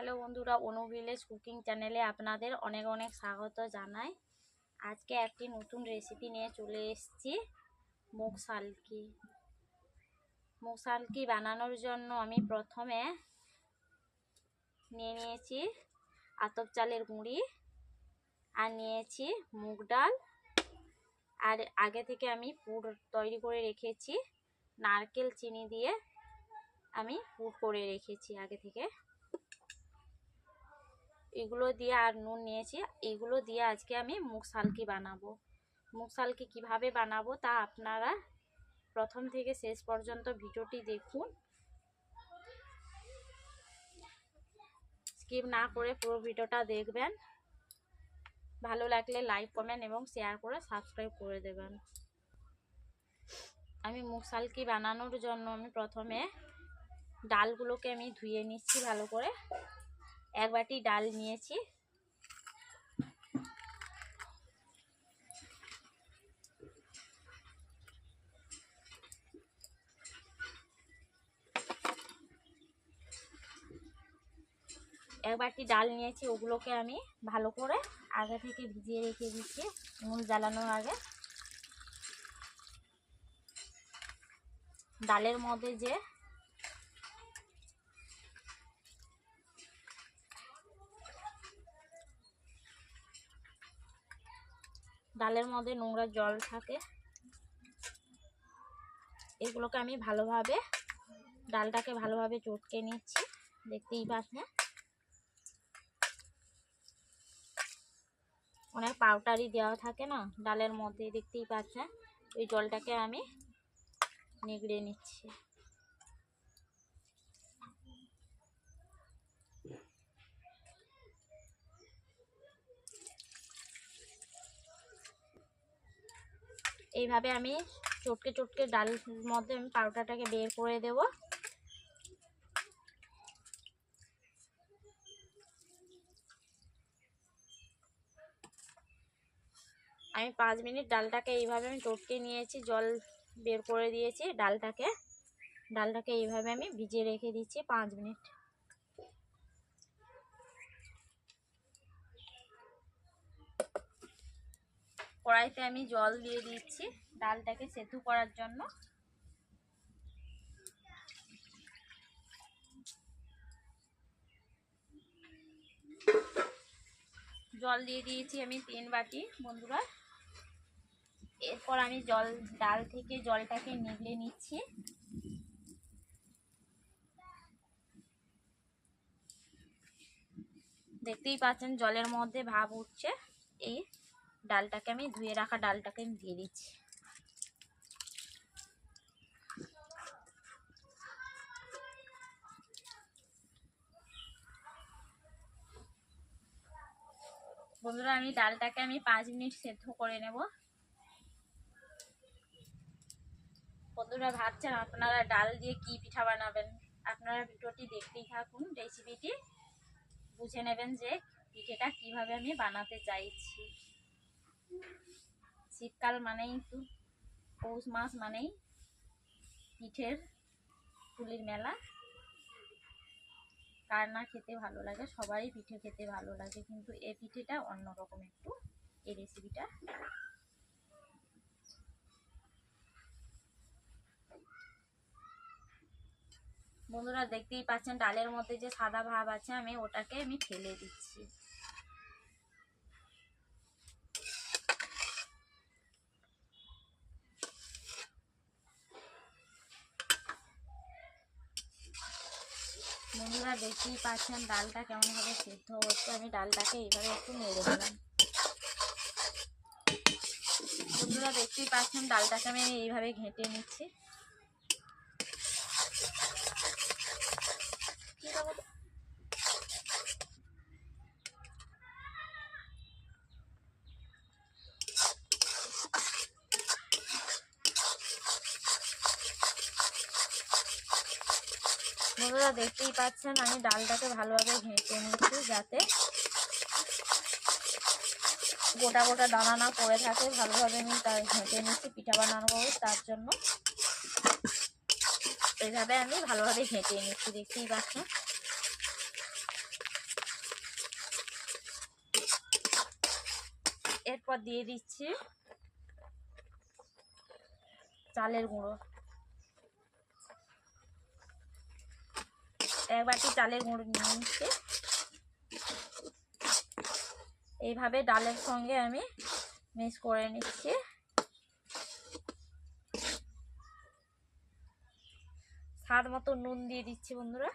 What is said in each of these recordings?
Hello বন্ধুরা, অনু village cooking চ্যানেলে আপনাদের অনেক অনেক স্বাগত জানাই। আজকে একটি নতুন রেসিপি নিয়ে চলে এসেছি, মুগ সালকি। মুগ সালকি বানানোর জন্য আমি প্রথমে নিয়ে নিয়েছি আতপ চালের গুঁড়ি আর নিয়েছি মুগ ডাল। আর আগে থেকে আমি পুর তৈরি করে রেখেছি, নারকেল চিনি দিয়ে আমি পুর করে রেখেছি আগে থেকে। এগুলো দিয়ে আর নুন নিয়েছি। এগুলো দিয়ে আজকে আমি মুগ সালকি বানাবো? মুগ সালকি কীভাবে বানাবো তা আপনারা প্রথম থেকে শেষ পর্যন্ত ভিডিওটি দেখুন। স্কিপ না করে পুরো ভিডিওটা দেখবেন। ভালো লাগলে লাইক, কমেন্ট এবং শেয়ার করে সাবস্ক্রাইব করে দেবেন। আমি মুগ সালকি বানানোর জন্য আমি প্রথমে ডালগুলোকে আমি ধুয়ে নিচ্ছি ভালো করে। এক বাটি ডাল নিয়েছি। এক বাটি ডাল নিয়েছি, ওগুলোকে আমি ভালো করে আগে থেকে ভিজিয়ে রেখে দিচ্ছি, নুন জ্বালানোর আগে। ডালের মধ্যে যে ডালের মধ্যে নোংরা জল থাকে। এগুলোকে আমি ভালোভাবে, ডালটাকে ভালোভাবে চটকে নিচ্ছি। দেখতেই পাচ্ছেন? অনেক পাউডারই দেওয়া থাকে না, ডালের মধ্যে দেখতেই পাচ্ছেন? ওই জলটাকে আমি নিগড়ে নিচ্ছি। এইভাবে আমি চটকে চটকে ডাল মধ্যে আমি পাউডারটাকে বের করে দেব। আমি পাঁচ মিনিট ডালটাকে এইভাবে আমি চটকে নিয়েছি, জল বের করে দিয়েছি ডালটাকে। ডালটাকে এইভাবে আমি ভিজিয়ে রেখে দিচ্ছি পাঁচ মিনিট। কড়াইতে আমি জল দিয়ে দিচ্ছি ডালটাকে সেতু করার জন্য। জল দিয়ে দিয়েছি আমি তিন বাটি বন্ধুরা। এরপর আমি জল, ডাল থেকে জলটাকে নিগড়ে নিচ্ছি। দেখতেই পাচ্ছেন জলের মধ্যে ভাব উঠছে। এই ডালটাকে আমি, ধুয়ে রাখা ডালটাকে আমি দিয়ে দিচ্ছি। বন্ধুরা, আমি ডালটাকে আমি পাঁচ মিনিট সেদ্ধ করে নেব। বন্ধুরা, ভাবছেন আপনারা ডাল দিয়ে কি পিঠা বানাবেন? আপনারা ভিডিওটি দেখতেই থাকুন রেসিপিটি বুঝে নেবেন যে পিঠেটা কীভাবে আমি বানাতে চাইছি। শীতকাল মানেই তো পৌষ মাস মানেই পিঠের পুলির মেলা। কার না খেতে ভালো লাগে, সবারই পিঠে খেতে ভালো লাগে, কিন্তু এই পিঠেটা অন্যরকম একটু, এই রেসিপিটা বন্ধুরা, দেখতেই পাচ্ছেন, ডালের মধ্যে যে সাদা ভাব আছে, আমি ওটাকে আমি ফেলে দিচ্ছি বন্ধুরা দেখতেই পাচ্ছেন ডালটা কেমনভাবে সিদ্ধ হচ্ছে। আমি ডালটাকে এইভাবে একটু নেড়ে দিলাম। বন্ধুরা দেখতেই পাচ্ছেন ডালটাকে আমি এইভাবে ঘেঁটে নিচ্ছি। দেখতেই পাচ্ছেন, আমি ডালটাকে ভালোভাবে ঘেঁটে নিচ্ছি যাতে গোটা গোটা দানা না পড়ে থাকে। ভালোভাবে আমি তার ঘেঁটে নিচ্ছি, পিঠা বানানো হবে তার জন্য। এইভাবে আমি ভালোভাবে ঘেঁটে নিচ্ছি, দেখতেই পাচ্ছেন। এরপর দিয়ে দিচ্ছি চালের গুঁড়ো। এক বাটি চালের গুঁড়ো নিচ্ছি এইভাবে ডালের সঙ্গে আমি মিক্স করে নিচ্ছি। স্বাদ মতো নুন দিয়ে দিচ্ছি বন্ধুরা।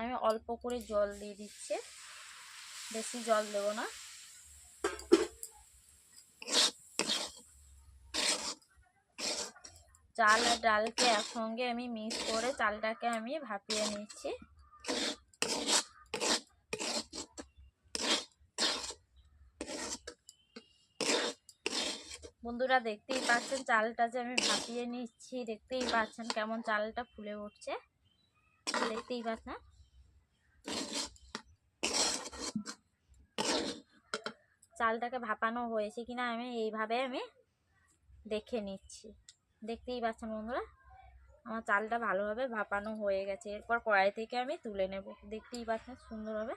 আমি অল্প করে জল দিয়ে দিচ্ছি। বেশি জল দেবো না। চাল আর ডালকে একসঙ্গে আমি মিক্স করে চালটাকে আমি ভাপিয়ে নিচ্ছি। বন্ধুরা দেখতেই পাচ্ছেন চালটা যে আমি ভাপিয়ে নিচ্ছি, দেখতেই পাচ্ছেন কেমন চালটা ফুলে উঠছে। দেখতেই পাচ্ছেন। চালটাকে ভাপানো হয়েছে কিনা আমি এইভাবে আমি দেখে নিচ্ছি। দেখতেই পাচ্ছেন বন্ধুরা, আমার চালটা ভালোভাবে ভাপানো হয়ে গেছে। এরপর কড়াই থেকে আমি তুলে নেব। দেখতেই পাচ্ছেন সুন্দরভাবে।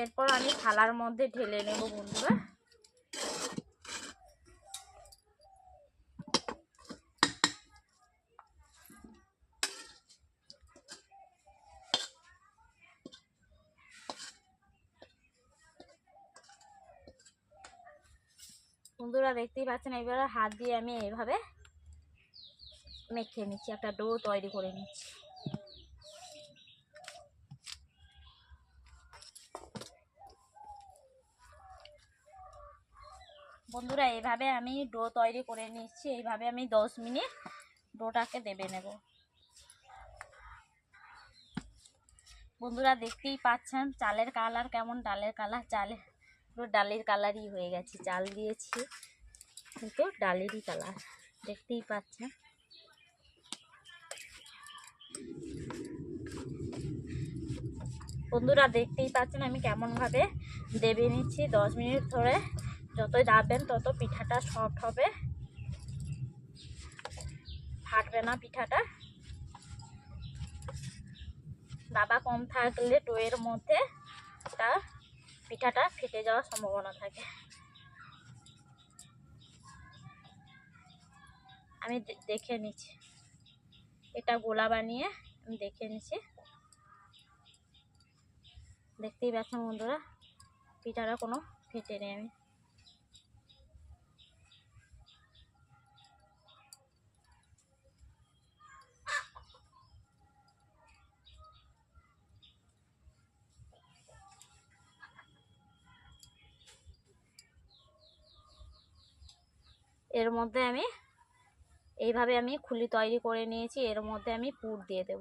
এরপর আমি থালার মধ্যে ঢেলে নেব বন্ধুরা। বন্ধুরা দেখতেই পাচ্ছেন, এবারে হাত দিয়ে আমি এইভাবে মেখে নিচ্ছি, একটা ডো তৈরি করে নিচ্ছি। বন্ধুরা এইভাবে আমি ডো তৈরি করে নিচ্ছি, এইভাবে আমি দশ মিনিট ডোটাকে দেবে নেব। বন্ধুরা দেখতেই পাচ্ছেন, চালের কালার কেমন, ডালের কালার চালের পুরো ডালের কালারই হয়ে গেছে, চাল দিয়েছি। কিন্তু ডালেরই কালার, দেখতেই পাচ্ছেন। বন্ধুরা, দেখতেই পাচ্ছেন আমি কেমনভাবে দেবে নিচ্ছি। দশ মিনিট ধরে যতই দাববেন তত পিঠাটা সফট হবে। ফাটবে না পিঠাটা। দাবা কম থাকলে টোয়ের মধ্যে তা পিঠাটা ফেটে যাওয়ার সম্ভাবনা থাকে। আমি দেখে নিচ্ছি। এটা গোলা বানিয়ে আমি দেখে নিচ্ছি। দেখতেই পাচ্ছেন বন্ধুরা, পিঠাটা কোনো ফেটে নেই। আমি এর মধ্যে আমি এইভাবে আমি খুলি তৈরি করে নিয়েছি, এর মধ্যে আমি পুর দিয়ে দেব।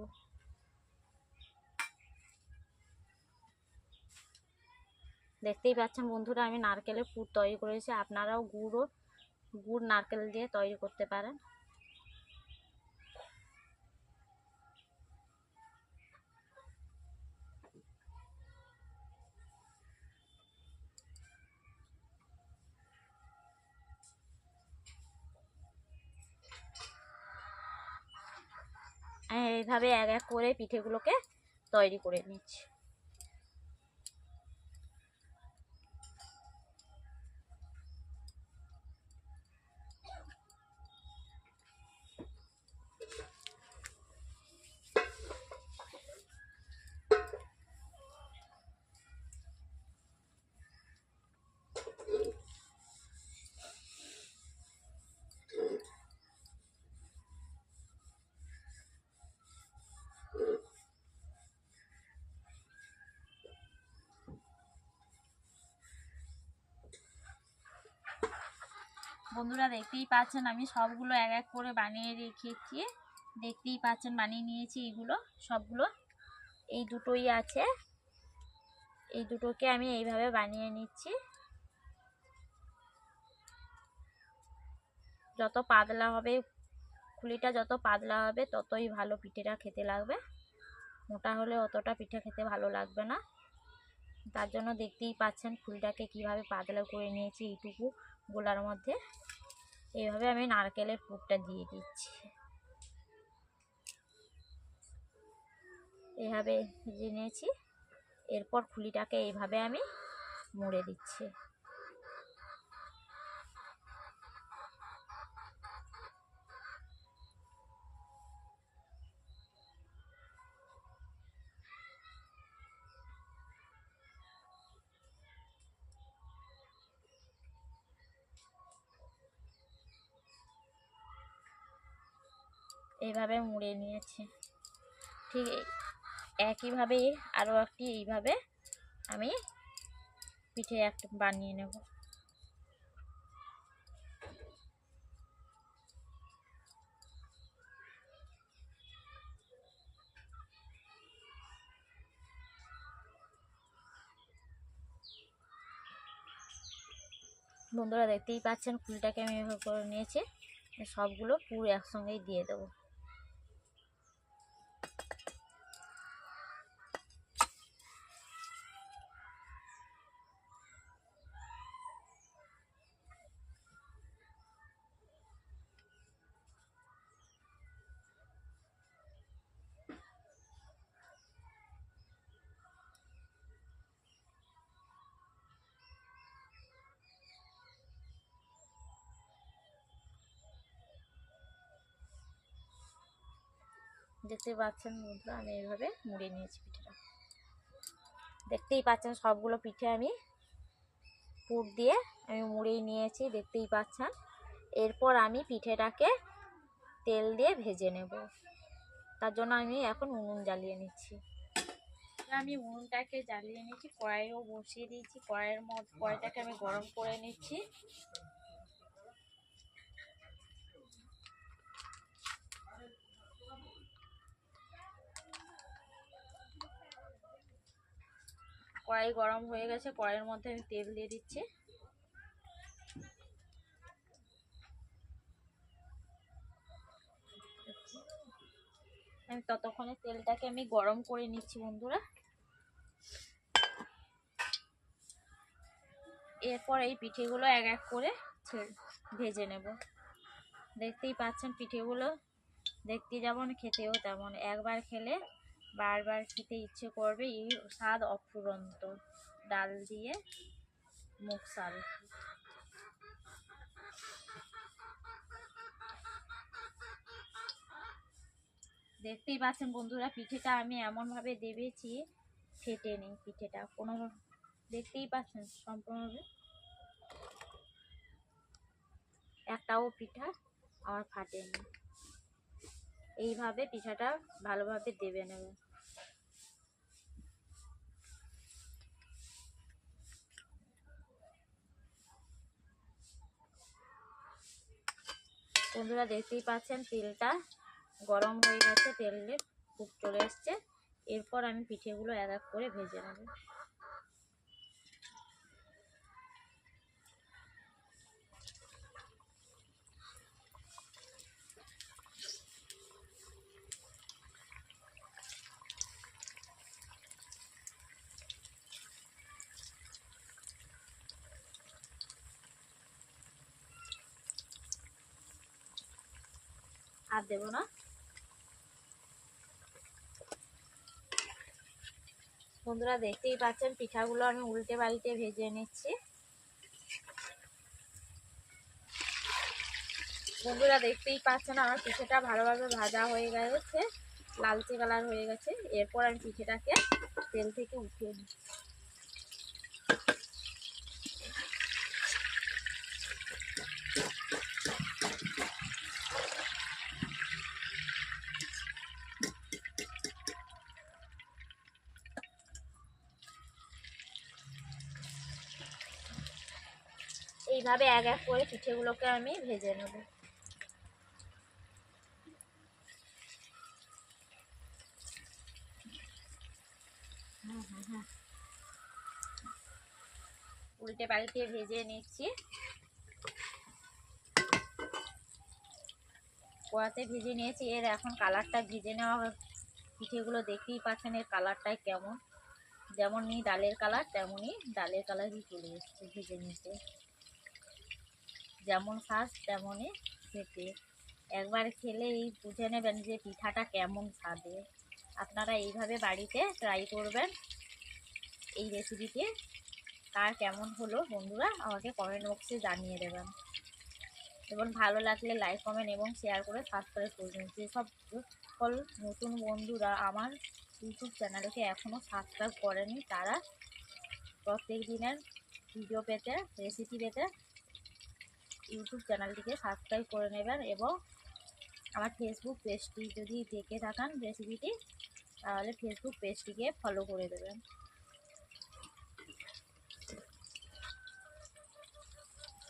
দেখতেই পাচ্ছেন বন্ধুরা, আমি নারকেলের পুর তৈরি করেছি। আপনারাও গুড়ও, গুড় নারকেল দিয়ে তৈরি করতে পারেন। এইভাবে এক এক করে পিঠেগুলোকে তৈরি করে নিচ্ছি। বন্ধুরা দেখতেই পাচ্ছেন, আমি সবগুলো এক এক করে বানিয়ে রেখেছি। দেখতেই পাচ্ছেন, বানিয়ে নিয়েছি এইগুলো সবগুলো। এই দুটোই আছে। এই দুটোকে আমি এইভাবে বানিয়ে নিচ্ছি। যত পাতলা হবে, খুলিটা যত পাতলা হবে, ততই ভালো পিঠেটা খেতে লাগবে। মোটা হলে অতটা পিঠে খেতে ভালো লাগবে না। তার জন্য দেখতেই পাচ্ছেন ফুলটাকে কীভাবে পাতলা করে নিয়েছি এইটুকু। গোলার মধ্যে। এইভাবে আমি নারকেলের পুরটা দিয়ে দিচ্ছি। এভাবে ভেজে নিয়েছি। এরপর ফুলিটাকে এইভাবে আমি মুড়ে দিচ্ছি। এইভাবে মুড়ে নিয়েছি। ঠিক একইভাবে আরও একটি এইভাবে আমি পিঠে একটা বানিয়ে নেব। বন্ধুরা দেখতেই পাচ্ছেন, ফুলটাকে আমি এভাবে করে নিয়েছি। সবগুলো পুরো একসঙ্গেই দিয়ে দেবো। Thank you. দেখতে পাচ্ছেন বন্ধুরা, আমি এইভাবে মুড়ে নিয়েছি পিঠেটা। দেখতেই পাচ্ছেন সবগুলো পিঠে আমি পুর দিয়ে আমি মুড়েই নিয়েছি, দেখতেই পাচ্ছেন। এরপর আমি পিঠেটাকে তেল দিয়ে ভেজে নেব। তার জন্য আমি এখন উনুন জ্বালিয়ে নিচ্ছি। আমি উনুনটাকে জ্বালিয়ে নিচ্ছি, কড়াইও বসিয়ে দিয়েছি, কড়াইয়ের মধ্যে, কড়াইটাকে আমি গরম করে নিচ্ছি। কড়াই গরম হয়ে গেছে, কড়াইয়ের মধ্যে আমি তেল দিয়ে দিচ্ছি। আমি ততক্ষণে তেলটাকে আমি গরম করে নিচ্ছি বন্ধুরা। এরপর এই পিঠেগুলো এক এক করে ভেজে নেব। দেখতেই পাচ্ছেন পিঠেগুলো, দেখতে যেমন খেতেও তেমন। একবার খেলে বারবার খেতে ইচ্ছে করবে, এই স্বাদ অফুরন্ত। ডাল দিয়ে মুগ শাল দেখতেই পাচ্ছেন বন্ধুরা, পিঠেটা আমি এমনভাবে দেবেছি, ফেটে নেই পিঠেটা। কোনো দেখতেই পাচ্ছেন সম্পূর্ণভাবে একটাও পিঠা আমার ফাটেনি। এইভাবে পিঠাটা ভালোভাবে দেবে নেবে। বন্ধুরা দেখতেই পাচ্ছেন, তেলটা গরম হয়ে গেছে, তেলে খুব চলে এসছে। এরপর আমি পিঠেগুলো এক এক করে ভেজে নেব। আর দেবো না। বন্ধুরা দেখতেই পাচ্ছেন, পিঠাগুলো আমি উল্টে পাল্টে ভেজে নিচ্ছি। বন্ধুরা দেখতেই পাচ্ছেন, আমার পিঠেটা ভালোভাবে ভাজা হয়ে গেছে, লালচে কালার হয়ে গেছে। এরপর আমি পিঠেটাকে তেল থেকে উঠিয়ে নিই এইভাবে এক এক করে পিঠেগুলোকে আমি ভেজে নেব। উল্টে পাল্টে ভেজে নিচ্ছি। কড়াতে ভেজে নিয়েছি, এর এখন কালারটা ভেজে নেওয়া পিঠেগুলো দেখতেই পাচ্ছেন এর কালারটাই কেমন। যেমনই ডালের কালার, তেমনই ডালের কালারই চলে এসছে ভেজে নিতে। যেমন স্বাদ তেমনই খেতে একবার খেলেই বুঝে নেবেন যে পিঠাটা কেমন স্বাদে। আপনারা এইভাবে বাড়িতে ট্রাই করবেন এই রেসিপিটি কার কেমন হলো বন্ধুরা আমাকে কমেন্ট বক্সে জানিয়ে দেবেন। এবং ভালো লাগলে লাইক কমেন্ট এবং শেয়ার করে সাবস্ক্রাইব করবেন যেসব সকল নতুন বন্ধুরা আমার ইউটিউব চ্যানেলকে এখনও সাবস্ক্রাইব করেনি, তারা প্রত্যেক দিনের ভিডিও পেতে রেসিপি পেতে ইউটিউব চ্যানেলটিকে সাবস্ক্রাইব করে নেবেন এবং আমার ফেসবুক পেজটি যদি দেখে থাকান রেসিপিটি তাহলে ফেসবুক পেজটিকে ফলো করে দেবেন।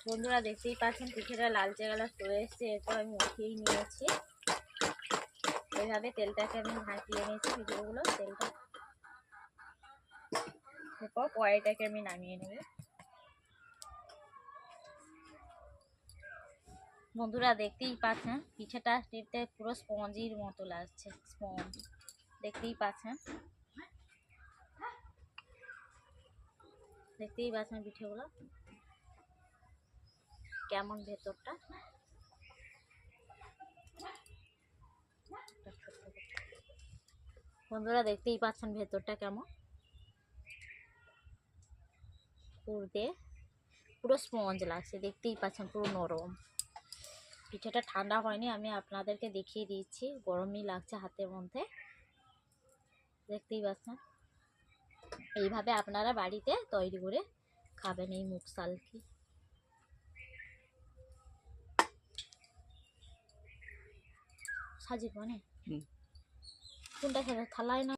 বন্ধুরা দেখতেই পাচ্ছেন, পিঠেটা লালচে কালার চলে এসছে, এরপর আমি উঠিয়েই নিয়েছি। এইভাবে তেলটাকে আমি ভাজিয়ে নিয়েছি পিঠেগুলো তেলটা। এরপর কড়াইটাকে আমি নামিয়ে নেব। বন্ধুরা দেখতেই পাচ্ছেন, পিঠেটা দেখতে পুরো স্পঞ্জির মতো লাগছে, স্পঞ্জ। দেখতেই পাচ্ছেন। দেখতেই পাচ্ছেন পিঠেগুলো। কেমন ভেতরটা? বন্ধুরা দেখতেই পাচ্ছেন ভেতরটা কেমন? পুরতে পুরো স্পঞ্জ লাগছে, দেখতেই পাচ্ছেন পুরো নরম। পিঠেটা ঠান্ডা হয়নি আমি আপনাদেরকে দেখিয়ে দিচ্ছি। গরমই লাগছে হাতের মধ্যে। দেখতেই পাচ্ছেন? এইভাবে আপনারা বাড়িতে তৈরি করে খাবেন এই মুগ শালকি সাজিব মানে। কোনটা খেলে? থালায় না